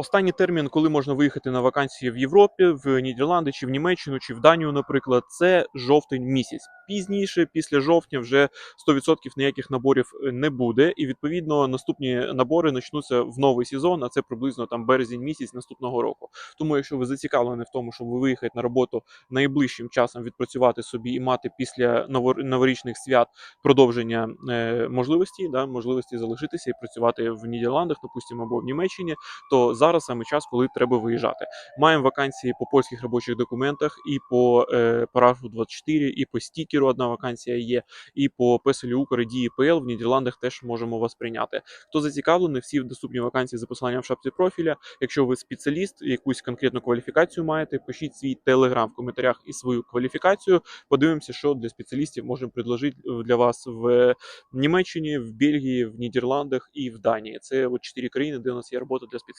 Останній термін, коли можна виїхати на вакансії в Європі, в Нідерланди чи в Німеччину, чи в Данію, наприклад, це жовтень місяць. Пізніше, після жовтня, вже 100% ніяких наборів е, не буде, і відповідно наступні набори почнуться в новий сезон, а це приблизно там березень місяць наступного року. Тому, якщо ви зацікавлені в тому, щоб ви виїхати на роботу найближчим часом відпрацювати собі і мати після новор- новорічних свят продовження е, можливості, да, можливості залишитися і працювати в Нідерландах, допустимо, або в Німеччині, то зараз саме час, коли треба виїжджати. Маємо вакансії по польських робочих документах, і по е, параграфу 24, і по стікеру одна вакансія є, і по песелю Укр дії ПЛ в Нідерландах теж можемо вас прийняти. Хто зацікавлений, всі доступні вакансії за посиланням в шапці профіля. Якщо ви спеціаліст, якусь конкретну кваліфікацію маєте, пишіть свій телеграм в коментарях і свою кваліфікацію. Подивимося, що для спеціалістів можемо предложити е, для вас в Німеччині, в Бельгії, в Нідерландах і в Данії. Це от чотири країни, де у нас є робота для спеціалістів.